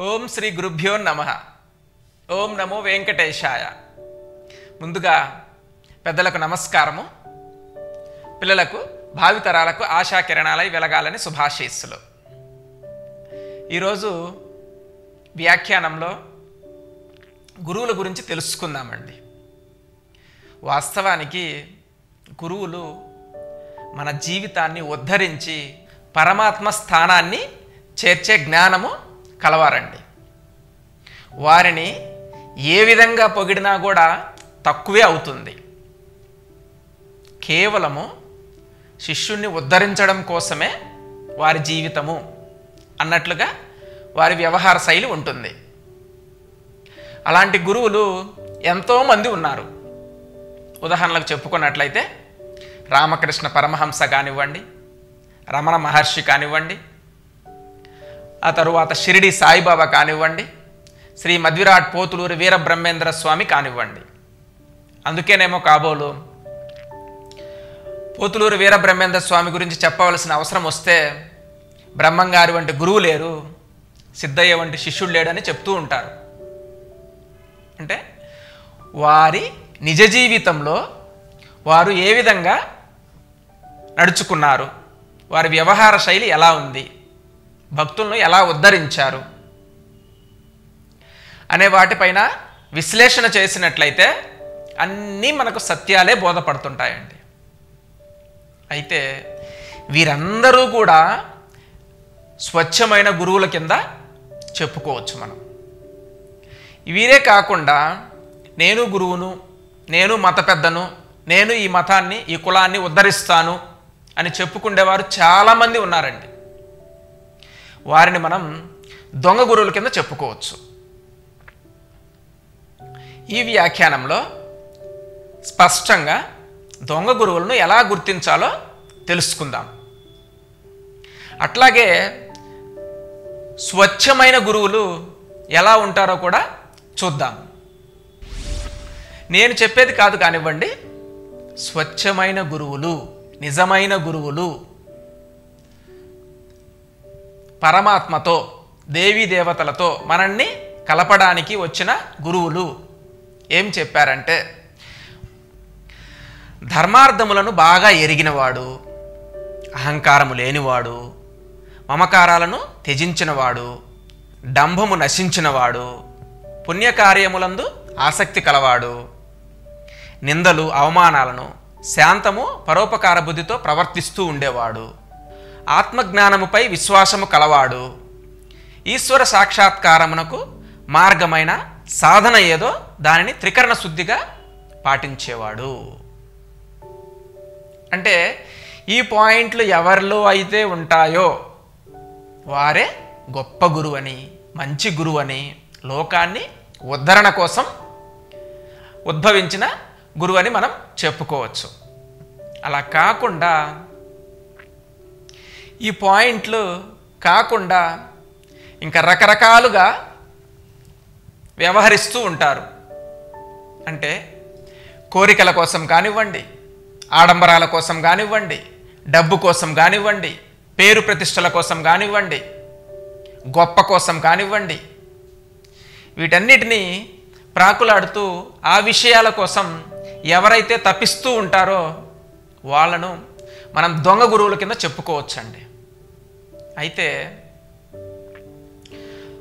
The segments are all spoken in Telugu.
ఓం శ్రీ గురుభ్యో నమ. ఓం నమో వెంకటేశాయ. ముందుగా పెద్దలకు నమస్కారము. పిల్లలకు భావితరాలకు ఆశా కిరణాలై వెలగాలని శుభాశీస్సులు. ఈరోజు వ్యాఖ్యానంలో గురువుల గురించి తెలుసుకుందామండి. వాస్తవానికి గురువులు మన జీవితాన్ని ఉద్ధరించి పరమాత్మ స్థానాన్ని చేర్చే జ్ఞానము కలవారండి. వారిని ఏ విధంగా పొగిడినా కూడా తక్కువే అవుతుంది. కేవలము శిష్యుణ్ణి ఉద్ధరించడం కోసమే వారి జీవితము అన్నట్లుగా వారి వ్యవహార శైలి ఉంటుంది. అలాంటి గురువులు ఎంతోమంది ఉన్నారు. ఉదాహరణలకు చెప్పుకున్నట్లయితే రామకృష్ణ పరమహంస కానివ్వండి రమణ మహర్షి కానివ్వండి ఆ తరువాత షిరిడి సాయిబాబా కానివ్వండి శ్రీ మధ్విరాట్ పోతులూరి వీరబ్రహ్మేంద్ర స్వామి కానివ్వండి. అందుకేనేమో కాబోలు పోతులూరు వీరబ్రహ్మేంద్ర స్వామి గురించి చెప్పవలసిన అవసరం వస్తే బ్రహ్మంగారి వంటి గురువు లేరు సిద్ధయ్య వంటి శిష్యుడు లేడని చెప్తూ ఉంటారు. అంటే వారి నిజ జీవితంలో వారు ఏ విధంగా నడుచుకున్నారు. వారి వ్యవహార శైలి ఎలా ఉంది? భక్తులను ఎలా ఉద్ధరించారు? అనే వాటిపైన విశ్లేషణ చేసినట్లయితే అన్నీ మనకు సత్యాలే బోధపడుతుంటాయండి. అయితే వీరందరూ కూడా స్వచ్ఛమైన గురువుల కింద చెప్పుకోవచ్చు మనం. వీరే కాకుండా నేను గురువును నేను మత పెద్దను నేను ఈ మతాన్ని ఈ కులాన్ని ఉద్ధరిస్తాను అని చెప్పుకుండేవారు చాలామంది ఉన్నారండి. వారిని మనం దొంగ గురువుల కింద చెప్పుకోవచ్చు. ఈ వ్యాఖ్యానంలో స్పష్టంగా దొంగ గురువులను ఎలా గుర్తించాలో తెలుసుకుందాం. అట్లాగే స్వచ్ఛమైన గురువులు ఎలా ఉంటారో కూడా చూద్దాం. నేను చెప్పేది కాదు కానివ్వండి స్వచ్ఛమైన గురువులు. నిజమైన గురువులు. పరమాత్మతో దేవీ దేవతలతో మనల్ని కలపడానికి వచ్చిన గురువులు. ఏం చెప్పారంటే ధర్మార్థములను బాగా ఎరిగినవాడు అహంకారము లేనివాడు మమకారాలను త్యజించినవాడు డంభము నశించినవాడు పుణ్యకార్యములందు ఆసక్తి కలవాడు నిందలు అవమానాలను శాంతము పరోపకార బుద్ధితో ప్రవర్తిస్తూ ఉండేవాడు. ఆత్మజ్ఞానముపై విశ్వాసము కలవాడు. ఈశ్వర సాక్షాత్కారమునకు మార్గమైన సాధన ఏదో దానిని త్రికరణ శుద్ధిగా పాటించేవాడు. అంటే ఈ పాయింట్లు ఎవరిలో అయితే ఉంటాయో వారే గొప్ప గురువని అని మంచి గురువు అని లోకాన్ని ఉద్ధరణ కోసం ఉద్భవించిన గురువు అని మనం చెప్పుకోవచ్చు. అలా కాకుండా ఈ పాయింట్లు కాకుండా ఇంకా రకరకాలుగా వ్యవహరిస్తూ ఉంటారు. అంటే కోరికల కోసం కానివ్వండి ఆడంబరాల కోసం కానివ్వండి డబ్బు కోసం కానివ్వండి పేరు ప్రతిష్టల కోసం కానివ్వండి గొప్ప కోసం కానివ్వండి వీటన్నిటినీ ప్రాకులాడుతూ ఆ విషయాల కోసం ఎవరైతే తప్పిస్తూ ఉంటారో వాళ్ళను మనం దొంగ గురువుల కింద చెప్పుకోవచ్చండి. అయితే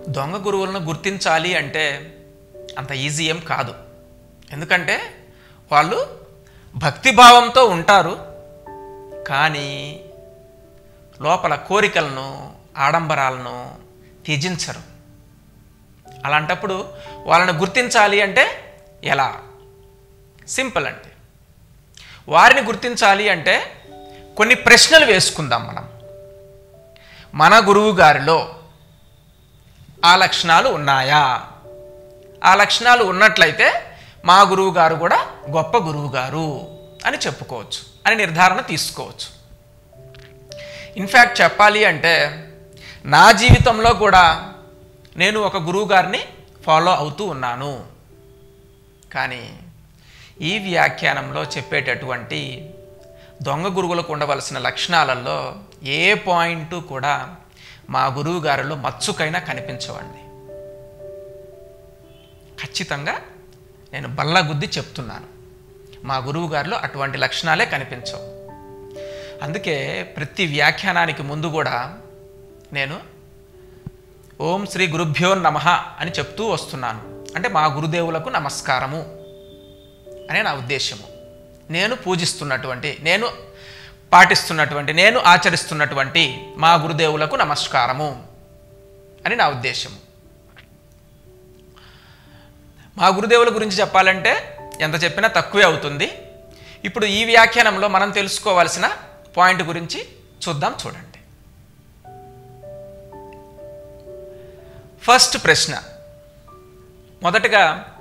దొంగ గురువులను గుర్తించాలి అంటే అంత ఈజీ ఏం కాదు. ఎందుకంటే వాళ్ళు భక్తిభావంతో ఉంటారు కానీ లోపల కోరికలను ఆడంబరాలను త్యజించరు. అలాంటప్పుడు వాళ్ళని గుర్తించాలి అంటే ఎలా? సింపుల్ అండి. వారిని గుర్తించాలి అంటే కొన్ని ప్రశ్నలు వేసుకుందాం మనం. మన గురువు గారిలో ఆ లక్షణాలు ఉన్నాయా? ఆ లక్షణాలు ఉన్నట్లయితే మా గురువు గారు కూడా గొప్ప గురువు గారు అని చెప్పుకోవచ్చు అని నిర్ధారణ తీసుకోవచ్చు. ఇన్ఫ్యాక్ట్ చెప్పాలి అంటే నా జీవితంలో కూడా నేను ఒక గురువు గారిని ఫాలో అవుతూ ఉన్నాను. కానీ ఈ వ్యాఖ్యానంలో చెప్పేటటువంటి దొంగ గురువులకు ఉండవలసిన లక్షణాలలో ఏ పాయింట్ కూడా మా గురువు గారిలో మచ్చుకైనా కనిపించవండి. ఖచ్చితంగా నేను బల్లగుద్ది చెప్తున్నాను. మా గురువు గారిలో అటువంటి లక్షణాలే కనిపించవు. అందుకే ప్రతి వ్యాఖ్యానానికి ముందు కూడా నేను ఓం శ్రీ గురుభ్యో నమ అని చెప్తూ వస్తున్నాను. అంటే మా గురుదేవులకు నమస్కారము. అనే నా ఉద్దేశము. నేను పూజిస్తున్నటువంటి నేను పాటిస్తున్నటువంటి నేను ఆచరిస్తున్నటువంటి మా గురుదేవులకు నమస్కారము అని నా ఉద్దేశము. మా గురుదేవుల గురించి చెప్పాలంటే ఎంత చెప్పినా తక్కువే అవుతుంది. ఇప్పుడు ఈ వ్యాఖ్యానంలో మనం తెలుసుకోవాల్సిన పాయింట్ గురించి చూద్దాం చూడండి. ఫస్ట్ ప్రశ్న. మొదటగా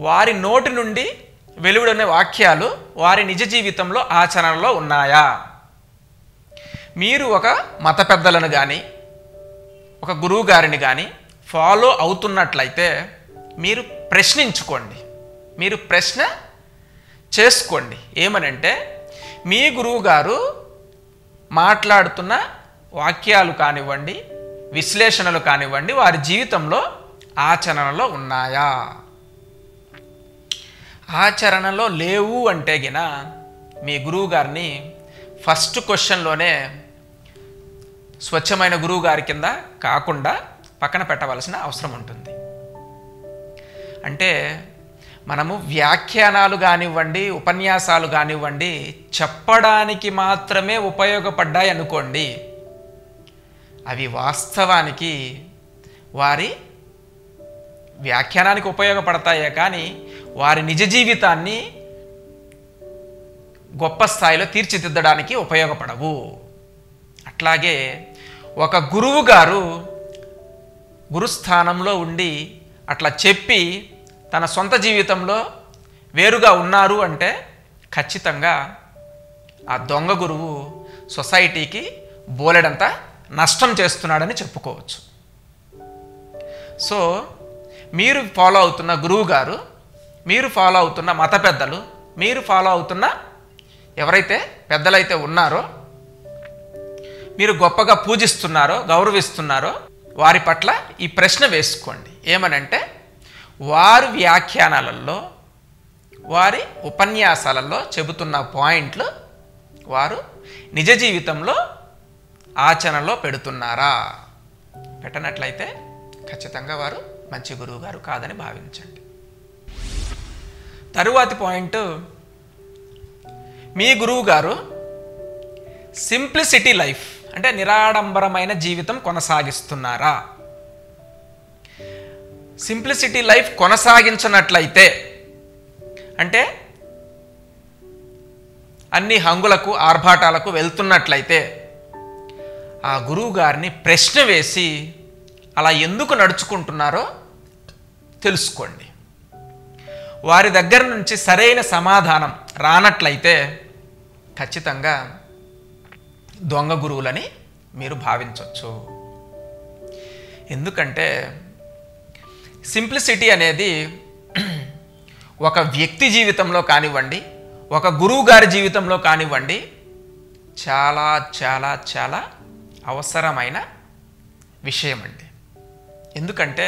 వారి నోటి నుండి వెలువడిన వాక్యాలు వారి నిజ జీవితంలో ఆచరణలో ఉన్నాయా? మీరు ఒక మత పెద్దలను కానీ ఒక గురువు గారిని కానీ ఫాలో అవుతున్నట్లయితే మీరు ప్రశ్నించుకోండి. మీరు ప్రశ్న చేసుకోండి. ఏమనంటే మీ గురువు గారు మాట్లాడుతున్న వాక్యాలు కానివ్వండి విశ్లేషణలు కానివ్వండి వారి జీవితంలో ఆచరణలో ఉన్నాయా? ఆచరణలో లేవు అంటే గిన మీ గురువు గారిని ఫస్ట్ క్వశ్చన్లోనే స్వచ్ఛమైన గురువు గారి కింద కాకుండా పక్కన పెట్టవలసిన అవసరం ఉంటుంది. అంటే మనము వ్యాఖ్యానాలు కానివ్వండి ఉపన్యాసాలు కానివ్వండి చెప్పడానికి మాత్రమే ఉపయోగపడ్డాయి అనుకోండి అవి వాస్తవానికి వారి వ్యాఖ్యానానికి ఉపయోగపడతాయే కానీ వారి నిజ జీవితాన్ని గొప్ప స్థాయిలో తీర్చిదిద్దడానికి ఉపయోగపడవు. అట్లాగే ఒక గురువు గారు గురుస్థానంలో ఉండి అట్లా చెప్పి తన సొంత జీవితంలో వేరుగా ఉన్నారు అంటే ఖచ్చితంగా ఆ దొంగ గురువు సొసైటీకి బోలెడంత నష్టం చేస్తున్నాడని చెప్పుకోవచ్చు. సో మీరు ఫాలో అవుతున్న గురువు గారు మీరు ఫాలో అవుతున్న మత పెద్దలు మీరు ఫాలో అవుతున్న ఎవరైతే పెద్దలైతే ఉన్నారో మీరు గొప్పగా పూజిస్తున్నారో గౌరవిస్తున్నారో వారి పట్ల ఈ ప్రశ్న వేసుకోండి. ఏమనంటే వారి వ్యాఖ్యానాలలో వారి ఉపన్యాసాలలో చెబుతున్న పాయింట్లు వారు నిజ జీవితంలో ఆచరణలో పెడుతున్నారా? పెట్టనట్లయితే ఖచ్చితంగా వారు మంచి గురువు గారు కాదని భావించండి. తరువాతి పాయింట్ మీ గురువు గారు సింప్లిసిటీ లైఫ్ అంటే నిరాడంబరమైన జీవితం కొనసాగిస్తున్నారా? సింప్లిసిటీ లైఫ్ కొనసాగించినట్లయితే అంటే అన్ని హంగులకు ఆర్భాటాలకు వెళ్తున్నట్లయితే ఆ గురువు గారిని ప్రశ్న వేసి అలా ఎందుకు నడుచుకుంటున్నారో తెలుసుకోండి. వారి దగ్గర నుంచి సరైన సమాధానం రానట్లయితే ఖచ్చితంగా దొంగ గురువులని మీరు భావించవచ్చు ఎందుకంటే సింప్లిసిటీ అనేది ఒక వ్యక్తి జీవితంలో కానివ్వండి ఒక గురువు గారి జీవితంలో కానివ్వండి చాలా చాలా చాలా అవసరమైన విషయం అండి ఎందుకంటే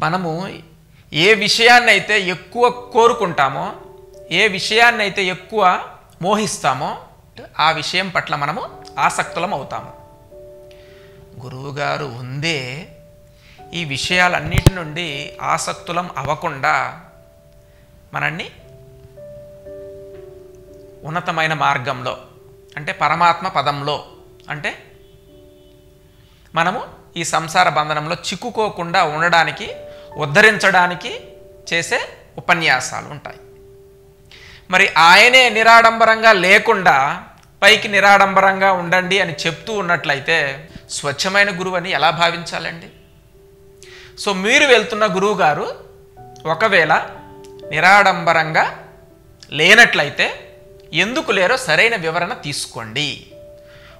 మనము ఏ విషయాన్నైతే ఎక్కువ కోరుకుంటామో ఏ విషయాన్నైతే ఎక్కువ మోహిస్తామో ఆ విషయం పట్ల మనము ఆసక్తులం అవుతాము గురువుగారు ఉందే ఈ విషయాలన్నిటి నుండి ఆసక్తులం అవ్వకుండా మనల్ని ఉన్నతమైన మార్గంలో అంటే పరమాత్మ పదంలో అంటే మనము ఈ సంసార బంధనంలో చిక్కుకోకుండా ఉండడానికి ఉద్ధరించడానికి చేసే ఉపన్యాసాలు ఉంటాయి. మరి ఆయనే నిరాడంబరంగా లేకుండా పైకి నిరాడంబరంగా ఉండండి అని చెప్తూ ఉన్నట్లయితే స్వచ్ఛమైన గురువని ఎలా భావించాలండి? సో మీరు వెళ్తున్న గురువు గారు ఒకవేళ నిరాడంబరంగా లేనట్లయితే ఎందుకు లేరో సరైన వివరణ తీసుకోండి.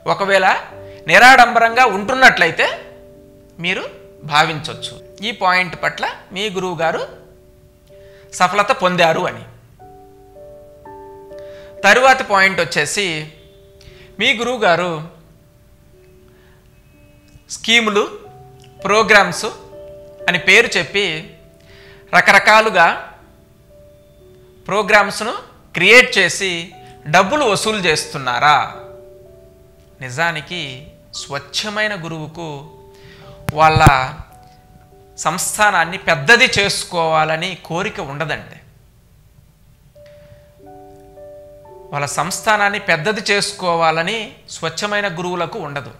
ఒకవేళ నిరాడంబరంగా ఉంటున్నట్లయితే మీరు భావించవచ్చు ఈ పాయింట్ పట్ల మీ గురువు గారు సఫలత పొందారు అని. తరువాతి పాయింట్ వచ్చేసి మీ గురువు గారు స్కీములు ప్రోగ్రామ్స్ అని పేరు చెప్పి రకరకాలుగా ప్రోగ్రామ్స్ను క్రియేట్ చేసి డబ్బులు వసూలు చేస్తున్నారా? నిజానికి స్వచ్ఛమైన గురువుకు వాళ్ళ సంస్థానాన్ని పెద్దది చేసుకోవాలని కోరిక ఉండదండి. వాళ్ళ సంస్థానాన్ని పెద్దది చేసుకోవాలని స్వచ్ఛమైన గురువులకు ఉండదు.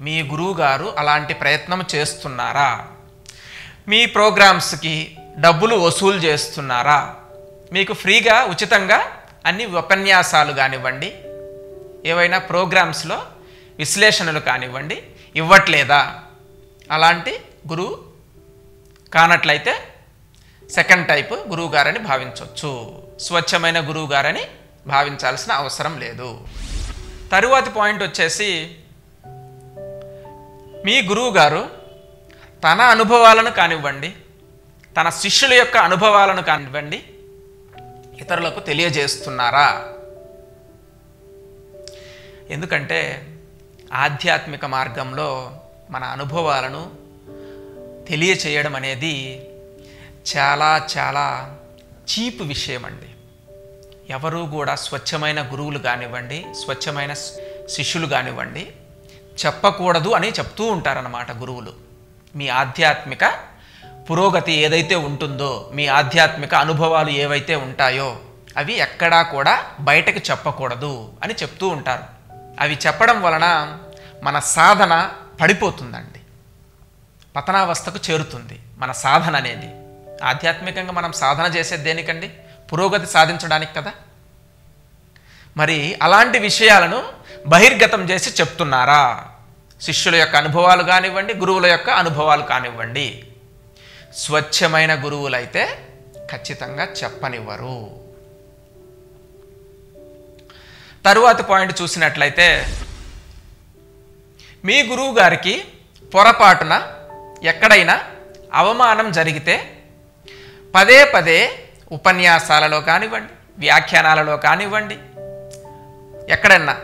మీ గురువు గారు అలాంటి ప్రయత్నం చేస్తున్నారా? మీ ప్రోగ్రామ్స్కి డబ్బులు వసూలు చేస్తున్నారా? మీకు ఫ్రీగా ఉచితంగా అన్ని ఉపన్యాసాలు కానివ్వండి ఏవైనా ప్రోగ్రామ్స్లో విశ్లేషణలు కానివ్వండి ఇవ్వట్లేదా? అలాంటి గురువు కానట్లయితే సెకండ్ టైప్ గురువుగారని భావించవచ్చు స్వచ్ఛమైన గురువుగారని భావించాల్సిన అవసరం లేదు. తరువాతి పాయింట్ వచ్చేసి మీ గురువు గారు తన అనుభవాలను కానివ్వండి తన శిష్యుల యొక్క అనుభవాలను కానివ్వండి ఇతరులకు తెలియజేస్తున్నారా? ఎందుకంటే ఆధ్యాత్మిక మార్గంలో మన అనుభవాలను తెలియచేయడం అనేది చాలా చాలా చీప్ విషయం అండి ఎవరు కూడా స్వచ్ఛమైన గురువులు కానివ్వండి స్వచ్ఛమైన శిష్యులు కానివ్వండి చెప్పకూడదు అని చెప్తూ ఉంటారన్నమాట గురువులు. మీ ఆధ్యాత్మిక పురోగతి ఏదైతే ఉంటుందో మీ ఆధ్యాత్మిక అనుభవాలు ఏవైతే ఉంటాయో అవి ఎక్కడా కూడా బయటకు చెప్పకూడదు అని చెప్తూ ఉంటారు. అవి చెప్పడం వలన మన సాధన పడిపోతుందండి. పతనావస్థకు చేరుతుంది మన సాధన అనేది. ఆధ్యాత్మికంగా మనం సాధన చేసేది దేనికండి? పురోగతి సాధించడానికి కదా. మరి అలాంటి విషయాలను బహిర్గతం చేసి చెప్తున్నారా? శిష్యుల యొక్క అనుభవాలు కానివ్వండి గురువుల యొక్క అనుభవాలు కానివ్వండి. స్వచ్ఛమైన గురువులైతే ఖచ్చితంగా చెప్పనివ్వరు. తరువాతి పాయింట్ చూసినట్లయితే మీ గురువు గారికి పొరపాటున ఎక్కడైనా అవమానం జరిగితే పదే పదే ఉపన్యాసాలలో కానివ్వండి వ్యాఖ్యానాలలో కానివ్వండి ఎక్కడన్నా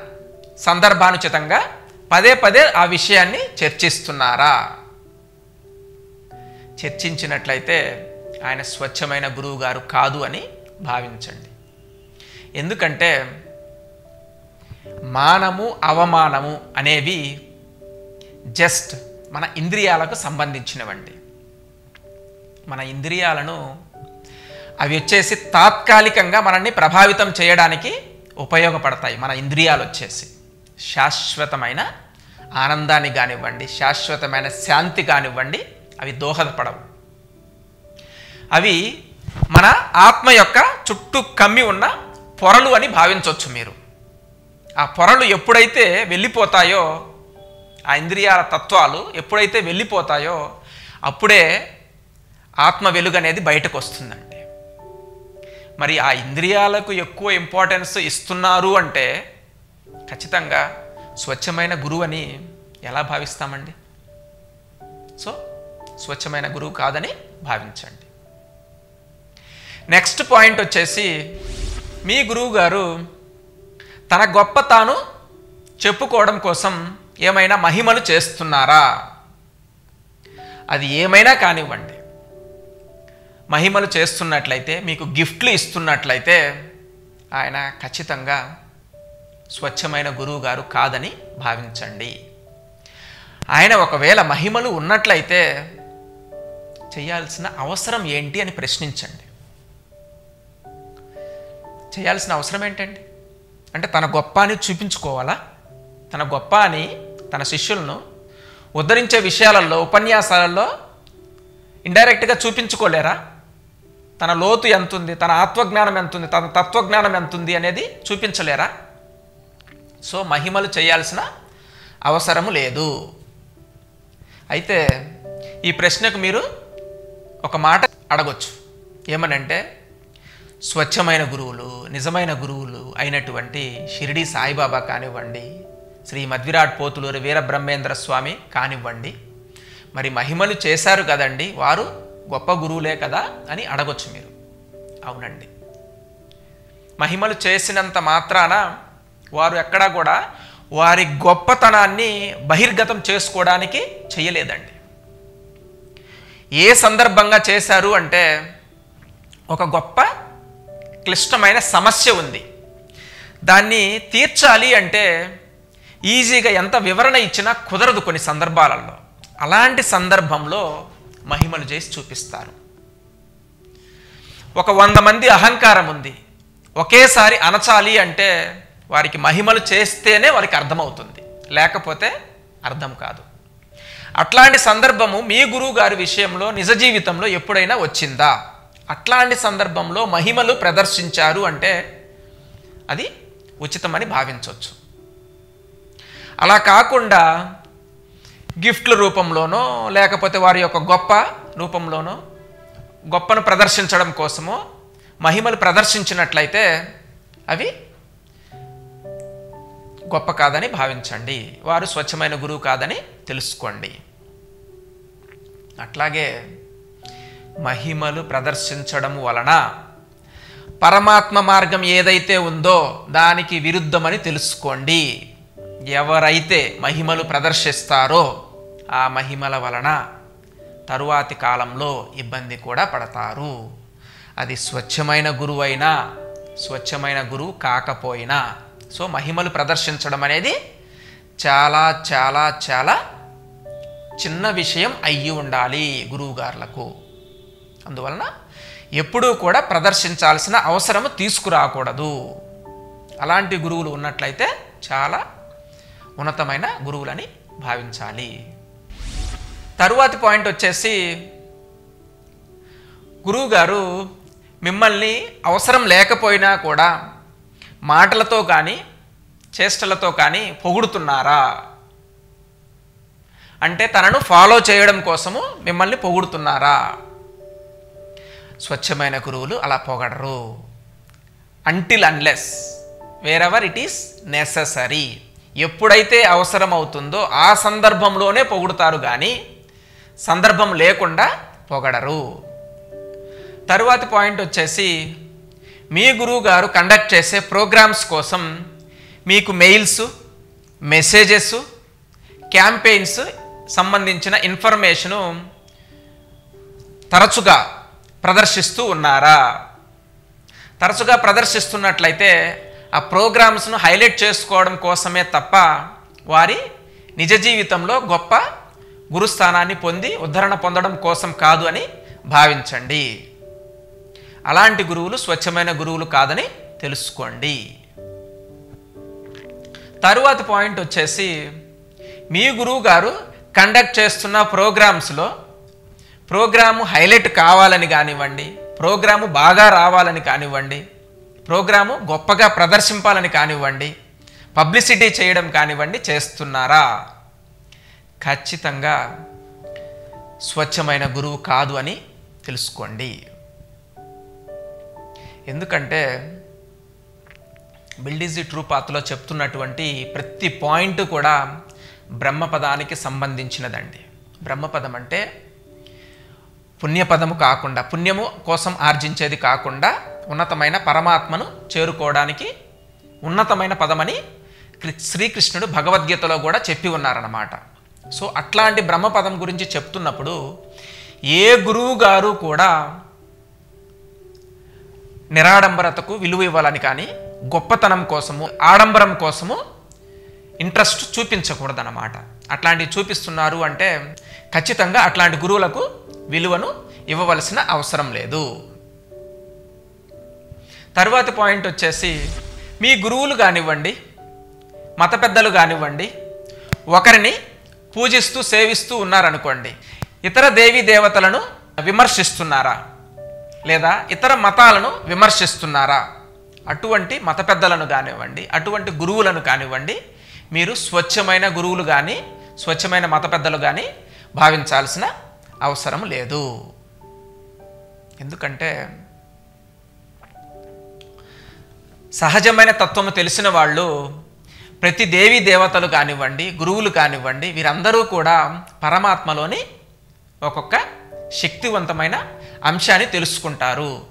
సందర్భానుచితంగా పదే పదే ఆ విషయాన్ని చర్చిస్తున్నారా? చర్చించినట్లయితే ఆయన స్వచ్ఛమైన గురువు గారు కాదు అని భావించండి. ఎందుకంటే మానము అవమానము అనేవి జస్ట్ మన ఇంద్రియాలకు సంబంధించినవండి. మన ఇంద్రియాలను అవి వచ్చేసి తాత్కాలికంగా మనల్ని ప్రభావితం చేయడానికి ఉపయోగపడతాయి. మన ఇంద్రియాలు వచ్చేసి శాశ్వతమైన ఆనందాన్ని కానివ్వండి శాశ్వతమైన శాంతి కానివ్వండి అవి దోహదపడవు. అవి మన ఆత్మ యొక్క చుట్టూ కమ్మి ఉన్న పొరలు అని భావించవచ్చు మీరు. ఆ పొరలు ఎప్పుడైతే వెళ్ళిపోతాయో ఆ ఇంద్రియాల తత్వాలు ఎప్పుడైతే వెళ్ళిపోతాయో అప్పుడే ఆత్మ వెలుగు అనేది బయటకు వస్తుందండి. మరి ఆ ఇంద్రియాలకు ఎక్కువ ఇంపార్టెన్స్ ఇస్తున్నారు అంటే ఖచ్చితంగా స్వచ్ఛమైన గురువు అని ఎలా భావిస్తామండి? సో స్వచ్ఛమైన గురువు కాదని భావించండి. నెక్స్ట్ పాయింట్ వచ్చేసి మీ గురువు గారు తన గొప్ప తాను చెప్పుకోవడం కోసం ఏమైనా మహిమలు చేస్తున్నారా? అది ఏమైనా కానివ్వండి. మహిమలు చేస్తున్నట్లయితే మీకు గిఫ్ట్లు ఇస్తున్నట్లయితే ఆయన ఖచ్చితంగా స్వచ్ఛమైన గురువు గారు కాదని భావించండి. ఆయన ఒకవేళ మహిమలు ఉన్నట్లయితే చేయాల్సిన అవసరం ఏంటి అని ప్రశ్నించండి. చేయాల్సిన అవసరం ఏంటండి? అంటే తన గొప్ప అని చూపించుకోవాలా? తన గొప్ప అని తన శిష్యులను ఉద్ధరించే విషయాలలో ఉపన్యాసాలలో ఇండైరెక్ట్గా చూపించుకోలేరా? తన లోతు ఎంతుంది తన ఆత్మజ్ఞానం ఎంతుంది తన తత్వజ్ఞానం ఎంతుంది అనేది చూపించలేరా? సో మహిమలు చేయాల్సిన అవసరము లేదు. అయితే ఈ ప్రశ్నకు మీరు ఒక మాట అడగొచ్చు. ఏమనంటే స్వచ్ఛమైన గురువులు నిజమైన గురువులు అయినటువంటి షిరిడి సాయిబాబా కానివ్వండి శ్రీ మధ్విరాట్ పోతులూరి వీరబ్రహ్మేంద్ర స్వామి కానివ్వండి. మరి మహిమలు చేశారు కదండి వారు గొప్ప గురువులే కదా అని అడగొచ్చు మీరు. అవునండి. మహిమలు చేసినంత మాత్రాన వారు ఎక్కడా కూడా వారి గొప్పతనాన్ని బహిర్గతం చేసుకోవడానికి చేయలేదండి. ఏ సందర్భంగా చేశారు అంటే ఒక గొప్ప క్లిష్టమైన సమస్య ఉంది. దాన్ని తీర్చాలి అంటే ఈజీగా ఎంత వివరణ ఇచ్చినా కుదరదు కొన్ని సందర్భాలలో. అలాంటి సందర్భంలో మహిమలు చేసి చూపిస్తారు. ఒక వంద మంది అహంకారం ఉంది. ఒకేసారి అనచాలి అంటే వారికి మహిమలు చేస్తేనే వారికి అర్థమవుతుంది. లేకపోతే అర్థం కాదు. అట్లాంటి సందర్భము మీ గురువు గారి విషయంలో నిజ జీవితంలో ఎప్పుడైనా వచ్చిందా? అట్లాంటి సందర్భంలో మహిమలు ప్రదర్శించారు అంటే అది ఉచితమని భావించవచ్చు. అలా కాకుండా గిఫ్ట్ల రూపంలోనో లేకపోతే వారి యొక్క గొప్ప రూపంలోనో గొప్పను ప్రదర్శించడం కోసమో మహిమలు ప్రదర్శించినట్లయితే అవి గొప్ప కాదని భావించండి. వారు స్వచ్ఛమైన గురువు కాదని తెలుసుకోండి. అట్లాగే మహిమలు ప్రదర్శించడం వలన పరమాత్మ మార్గం ఏదైతే ఉందో దానికి విరుద్ధమని తెలుసుకోండి. ఎవరైతే మహిమలు ప్రదర్శిస్తారో ఆ మహిమల వలన తరువాతి కాలంలో ఇబ్బంది కూడా పడతారు. అది స్వచ్ఛమైన గురువు అయినా స్వచ్ఛమైన గురువు కాకపోయినా సో మహిమలు ప్రదర్శించడం అనేది చాలా చాలా చాలా చిన్న విషయం అయ్యి ఉండాలి గురువుగారులకు. అందువలన ఎప్పుడూ కూడా ప్రదర్శించాల్సిన అవసరము తీసుకురాకూడదు. అలాంటి గురువులు ఉన్నట్లయితే చాలా ఉన్నతమైన గురువులని భావించాలి. తరువాతి పాయింట్ వచ్చేసి గురువుగారు మిమ్మల్ని అవసరం లేకపోయినా కూడా మాటలతో కానీ చేష్టలతో కానీ పొగుడుతున్నారా? అంటే తనను ఫాలో చేయడం కోసము మిమ్మల్ని పొగుడుతున్నారా? స్వచ్ఛమైన గురువులు అలా పొగడరు. Until unless wherever it is necessary ఎప్పుడైతే అవసరం అవుతుందో ఆ సందర్భంలోనే పొగుడుతారు కానీ సందర్భం లేకుండా పొగడరు. తరువాతి పాయింట్ వచ్చేసి మీ గురువు గారు కండక్ట్ చేసే ప్రోగ్రామ్స్ కోసం మీకు మెయిల్స్ మెసేజెస్ క్యాంపెయిన్స్ సంబంధించిన ఇన్ఫర్మేషను తరచుగా ప్రదర్శిస్తూ ఉన్నారా? తరచుగా ప్రదర్శిస్తున్నట్లయితే ఆ ప్రోగ్రామ్స్ను హైలైట్ చేసుకోవడం కోసమే తప్ప వారి నిజ జీవితంలో గొప్ప గురుస్థానాన్ని పొంది ఉద్ధరణ పొందడం కోసం కాదు అని భావించండి. అలాంటి గురువులు స్వచ్ఛమైన గురువులు కాదని తెలుసుకోండి. తరువాత పాయింట్ వచ్చేసి మీ గురువు గారు కండక్ట్ చేస్తున్న ప్రోగ్రామ్స్లో ప్రోగ్రాము హైలైట్ కావాలని కానివ్వండి ప్రోగ్రాము బాగా రావాలని కానివ్వండి ప్రోగ్రాము గొప్పగా ప్రదర్శింపాలని కానివ్వండి పబ్లిసిటీ చేయడం కానివ్వండి చేస్తున్నారా? ఖచ్చితంగా స్వచ్ఛమైన గురువు కాదు అని తెలుసుకోండి. ఎందుకంటే బిల్డిజీ ట్రూ పాత్లో చెప్తున్నటువంటి ప్రతి పాయింట్ కూడా బ్రహ్మపదానికి సంబంధించినదండి. బ్రహ్మపదం అంటే పుణ్యపదము కాకుండా పుణ్యము కోసం ఆర్జించేది కాకుండా ఉన్నతమైన పరమాత్మను చేరుకోవడానికి ఉన్నతమైన పదమని శ్రీకృష్ణుడు భగవద్గీతలో కూడా చెప్పి ఉన్నారన్నమాట. సో అట్లాంటి బ్రహ్మపదం గురించి చెప్తున్నప్పుడు ఏ గురువు గారు కూడా నిరాడంబరతకు విలువ ఇవ్వాలని కానీ గొప్పతనం కోసము ఆడంబరం కోసము ఇంట్రెస్ట్ చూపించకూడదన్నమాట. అట్లాంటివి చూపిస్తున్నారు అంటే ఖచ్చితంగా అట్లాంటి గురువులకు విలువను ఇవ్వవలసిన అవసరం లేదు. తరువాతి పాయింట్ వచ్చేసి మీ గురువులు కానివ్వండి మత పెద్దలు కానివ్వండి ఒకరిని పూజిస్తూ సేవిస్తూ ఉన్నారనుకోండి ఇతర దేవీ దేవతలను విమర్శిస్తున్నారా? లేదా ఇతర మతాలను విమర్శిస్తున్నారా? అటువంటి మత పెద్దలను కానివ్వండి అటువంటి గురువులను కానివ్వండి మీరు స్వచ్ఛమైన గురువులు కానీ స్వచ్ఛమైన మత పెద్దలు కానీ భావించాల్సిన అవసరం లేదు. ఎందుకంటే సహజమైన తత్వము తెలిసిన వాళ్ళు ప్రతి దేవీ దేవతలు కానివ్వండి గురువులు కానివ్వండి వీరందరూ కూడా పరమాత్మలోని ఒక్కొక్క శక్తివంతమైన అంశాన్ని తెలుసుకుంటారు.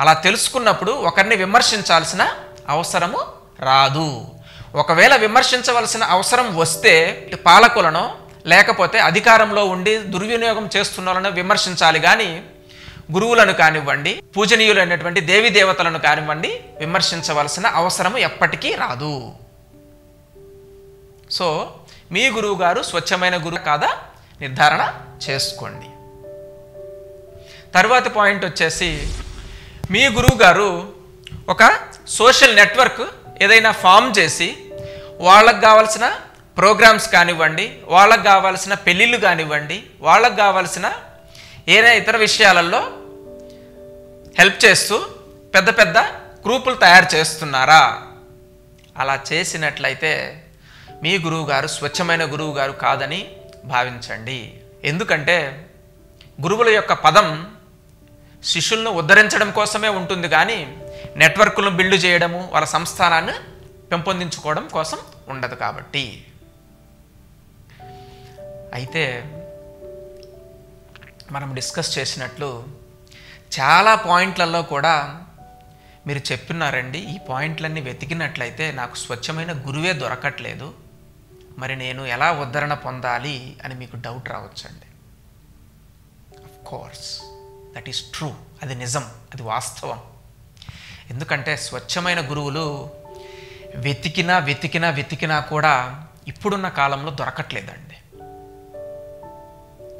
అలా తెలుసుకున్నప్పుడు ఒకరిని విమర్శించాల్సిన అవసరము రాదు. ఒకవేళ విమర్శించవలసిన అవసరం వస్తే పాలకులను లేకపోతే అధికారంలో ఉండి దుర్వినియోగం చేస్తున్న వాళ్ళను విమర్శించాలి. కానీ గురువులను కానివ్వండి పూజనీయులైనటువంటి దేవి దేవతలను కానివ్వండి విమర్శించవలసిన అవసరము ఎప్పటికీ రాదు. సో మీ గురువు గారు స్వచ్ఛమైన గురువు కాదా? నిర్ధారణ చేసుకోండి. తర్వాత పాయింట్ వచ్చేసి మీ గురువు గారు ఒక సోషల్ నెట్వర్క్ ఏదైనా ఫామ్ చేసి వాళ్ళకు కావాల్సిన ప్రోగ్రామ్స్ కానివ్వండి వాళ్ళకు కావాల్సిన పెళ్ళిళ్ళు కానివ్వండి వాళ్ళకు కావాల్సిన ఏరే ఇతర విషయాలలో హెల్ప్ చేస్తూ పెద్ద పెద్ద గ్రూపులు తయారు చేస్తున్నారా? అలా చేసినట్లయితే మీ గురువు గారు స్వచ్ఛమైన గురువు గారు కాదని భావించండి. ఎందుకంటే గురువుల యొక్క పదం శిష్యులను ఉద్ధరించడం కోసమే ఉంటుంది కానీ నెట్వర్క్లను బిల్డ్ చేయడము వాళ్ళ సంస్థానాన్ని పెంపొందించుకోవడం కోసం ఉండదు కాబట్టి. అయితే మనం డిస్కస్ చేసినట్లు చాలా పాయింట్లలో కూడా మీరు చెప్తున్నారండి. ఈ పాయింట్లన్నీ వెతికినట్లయితే నాకు స్వచ్ఛమైన గురువే దొరకట్లేదు. మరి నేను ఎలా ఉద్ధరణ పొందాలి అని మీకు డౌట్ రావచ్చండి. Of course that is true అది నిజం. అది వాస్తవం. ఎందుకంటే స్వచ్ఛమైన గురువులు వెతికినా వెతికినా వెతికినా కూడా ఇప్పుడున్న కాలంలో దొరకట్లేదండి.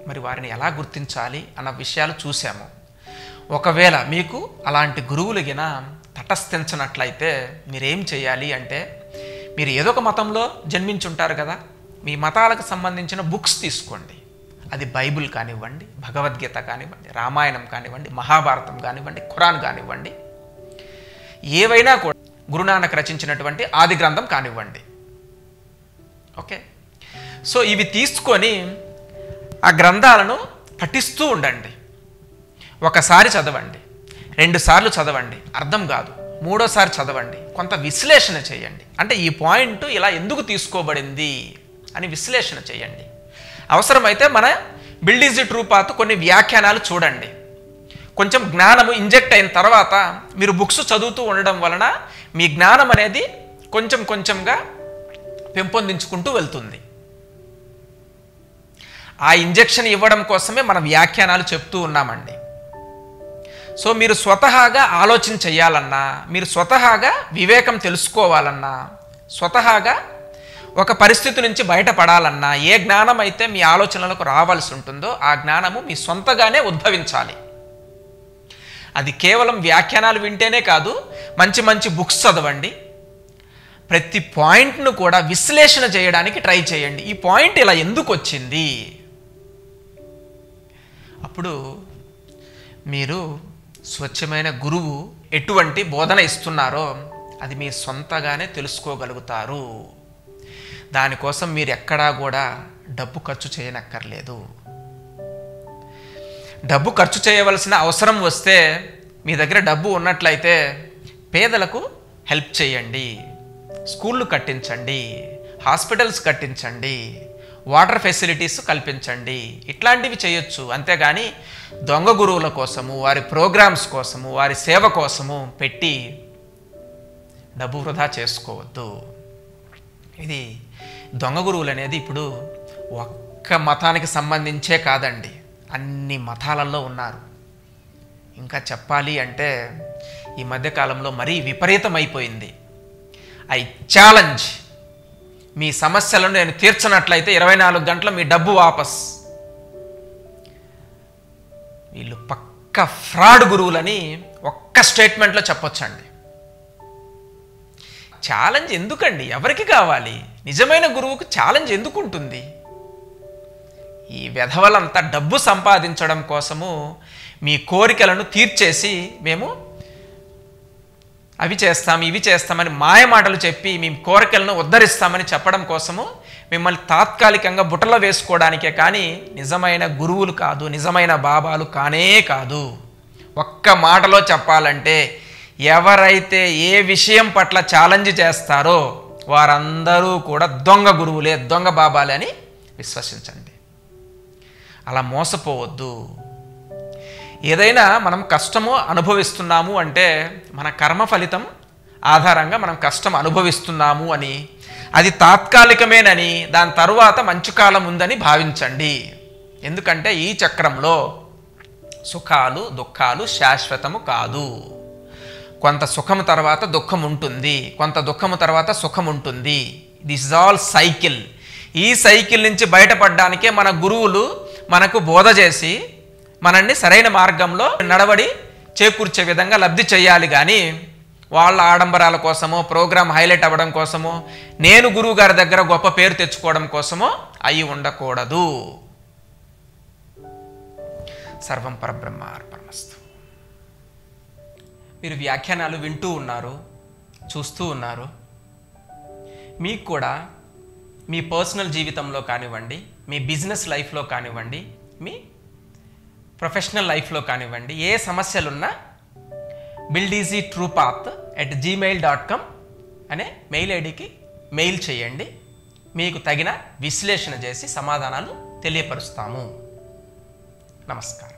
మరి వారిని ఎలా గుర్తించాలి అన్న విషయాలు చూసాము ఒకవేళ మీకు అలాంటి గురువులు గిన తటస్థించినట్లయితే మీరేం చేయాలి అంటే మీరు ఏదో ఒక మతంలో జన్మించుంటారు కదా మీ మతాలకు సంబంధించిన బుక్స్ తీసుకోండి. అది బైబిల్ కానివ్వండి భగవద్గీత కానివ్వండి రామాయణం కానివ్వండి మహాభారతం కానివ్వండి ఖురాన్ కానివ్వండి ఏవైనా కూడా గురునానక్ రచించినటువంటి ఆది గ్రంథం కానివ్వండి. ఓకే? సో ఇవి తీసుకొని ఆ గ్రంథాలను పఠిస్తూ ఉండండి. ఒకసారి చదవండి. రెండుసార్లు చదవండి. అర్థం కాదు. మూడోసారి చదవండి. కొంత విశ్లేషణ చేయండి. అంటే ఈ పాయింట్ ఇలా ఎందుకు తీసుకోబడింది అని విశ్లేషణ చేయండి. అవసరమైతే మన బిల్డీజీ ట్రూపాత్ కొన్ని వ్యాఖ్యానాలు చూడండి. కొంచెం జ్ఞానము ఇంజెక్ట్ అయిన తర్వాత మీరు బుక్స్ చదువుతూ ఉండడం వలన మీ జ్ఞానం అనేది కొంచెం కొంచెంగా పెంపొందించుకుంటూ వెళ్తుంది. ఆ ఇంజెక్షన్ ఇవ్వడం కోసమే మన వ్యాఖ్యానాలు చెప్తూ ఉన్నామండి. సో మీరు స్వతహాగా ఆలోచన చేయాలన్నా మీరు స్వతహాగా వివేకం తెలుసుకోవాలన్నా స్వతహాగా ఒక పరిస్థితి నుంచి బయటపడాలన్నా ఏ జ్ఞానం అయితే మీ ఆలోచనలకు రావాల్సి ఉంటుందో ఆ జ్ఞానము మీ సొంతగానే ఉద్భవించాలి. అది కేవలం వ్యాఖ్యానాలు వింటేనే కాదు మంచి మంచి బుక్స్ చదవండి. ప్రతి పాయింట్ను కూడా విశ్లేషణ చేయడానికి ట్రై చేయండి. ఈ పాయింట్ ఇలా ఎందుకు వచ్చింది? ఇప్పుడు మీరు స్వచ్ఛమైన గురువు ఎటువంటి బోధన ఇస్తున్నారో అది మీ సొంతగానే తెలుసుకోగలుగుతారు. దానికోసం మీరు ఎక్కడా కూడా డబ్బు ఖర్చు చేయనక్కర్లేదు. డబ్బు ఖర్చు చేయవలసిన అవసరం వస్తే మీ దగ్గర డబ్బు ఉన్నట్లయితే పేదలకు హెల్ప్ చేయండి. స్కూళ్ళు కట్టించండి. హాస్పిటల్స్ కట్టించండి. వాటర్ ఫెసిలిటీస్ కల్పించండి. ఇట్లాంటివి చేయొచ్చు. అంతేగాని దొంగ గురువుల కోసము వారి ప్రోగ్రామ్స్ కోసము వారి సేవ కోసము పెట్టి డబ్బు వృధా చేసుకోవద్దు. ఇది దొంగ గురువులు అనేది ఇప్పుడు ఒక్క మతానికి సంబంధించే కాదండి. అన్ని మతాలలో ఉన్నారు. ఇంకా చెప్పాలి అంటే ఈ మధ్యకాలంలో మరీ విపరీతమైపోయింది. ఐ ఛాలెంజ్ మీ సమస్యలను నేను తీర్చనట్లయితే ఇరవై నాలుగు గంటల మీ డబ్బు వాపస్. వీళ్ళు పక్క ఫ్రాడ్ గురువులని ఒక్క స్టేట్మెంట్లో చెప్పొచ్చండి. ఛాలెంజ్ ఎందుకండి? ఎవరికి కావాలి? నిజమైన గురువుకు ఛాలెంజ్ ఎందుకు ఉంటుంది ఈ వెధవలంతా డబ్బు సంపాదించడం కోసము మీ కోరికలను తీర్చేసి మేము అవి చేస్తాం ఇవి చేస్తామని మాయ మాటలు చెప్పి మీ కోరికలను ఉద్ధరిస్తామని చెప్పడం కోసము మిమ్మల్ని తాత్కాలికంగా బుటలో వేసుకోవడానికే కానీ నిజమైన గురువులు కాదు నిజమైన బాబాలు కానే కాదు. ఒక్క మాటలో చెప్పాలంటే ఎవరైతే ఏ విషయం పట్ల ఛాలెంజ్ చేస్తారో వారందరూ కూడా దొంగ గురువులే దొంగ బాబాలే అని విశ్వసించండి. అలా మోసపోవద్దు. ఏదైనా మనం కష్టము అనుభవిస్తున్నాము అంటే మన కర్మ ఫలితం ఆధారంగా మనం కష్టం అనుభవిస్తున్నాము అని అది తాత్కాలికమేనని దాని తరువాత మంచు కాలం ఉందని భావించండి. ఎందుకంటే ఈ చక్రంలో సుఖాలు దుఃఖాలు శాశ్వతము కాదు. కొంత సుఖము తర్వాత దుఃఖం ఉంటుంది కొంత దుఃఖము తర్వాత సుఖం ఉంటుంది. దిస్ ఇస్ ఆల్ సైకిల్ ఈ సైకిల్ నుంచి బయటపడడానికే మన గురువులు మనకు బోధ చేసి మనల్ని సరైన మార్గంలో నడవడి చేకూర్చే విధంగా లబ్ధి చేయాలి కానీ వాళ్ళ ఆడంబరాల కోసమో ప్రోగ్రామ్ హైలైట్ అవ్వడం కోసమో నేను గురువు గారి దగ్గర గొప్ప పేరు తెచ్చుకోవడం కోసమో అయి ఉండకూడదు. సర్వం పరబ్రహ్మ అర్పణమస్తు మీరు వ్యాఖ్యానాలు వింటూ ఉన్నారు చూస్తూ ఉన్నారు. మీకు కూడా మీ పర్సనల్ జీవితంలో కానివ్వండి మీ బిజినెస్ లైఫ్లో కానివ్వండి మీ ప్రొఫెషనల్ లైఫ్లో కానివ్వండి ఏ సమస్యలున్నా build easy true path at Gmail dot com అనే మెయిల్ ఐడికి మెయిల్ చేయండి. మీకు తగిన విశ్లేషణ చేసి సమాధానాలు తెలియపరుస్తాము. నమస్కారం.